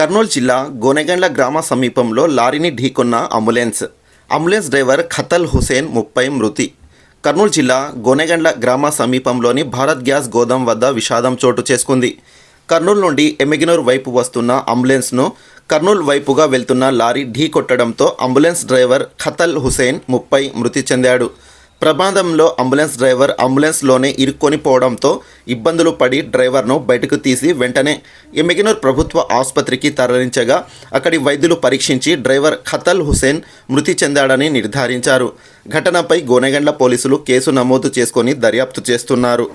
కర్నూలు జిల్లా గోనెగండ్ల గ్రామ సమీపంలో లారీని ఢీకొన్న ambulance. Ambulance driver Khatal Hussain ముప్పై మృతి. కర్నూలు జిల్లా గోనెగండ్ల గ్రామ సమీపంలోని భారత్ గ్యాస్ గోదాం వద్ద విషాదం చోటు చేసుకుంది. కర్నూలు నుండి ఎమ్మిగినూరు వైపు వస్తున్న అంబులెన్స్ను కర్నూలు వైపుగా వెళ్తున్న లారీ ఢీ కొట్టడంతో అంబులెన్స్ డ్రైవర్ ఖతల్ హుసేన్ ముప్పై మృతి చెందాడు. ప్రమాదంలో అంబులెన్స్ డ్రైవర్ అంబులెన్స్లోనే ఇరుక్కొని పోవడంతో ఇబ్బందులు పడి డ్రైవర్ను బయటకు తీసి వెంటనే ఎమ్మిగినూర్ ప్రభుత్వ ఆసుపత్రికి తరలించగా అక్కడి వైద్యులు పరీక్షించి డ్రైవర్ ఖతల్ హుసేన్ మృతి చెందాడని నిర్ధారించారు. ఘటనపై గోనెగండ్ల పోలీసులు కేసు నమోదు చేసుకొని దర్యాప్తు చేస్తున్నారు.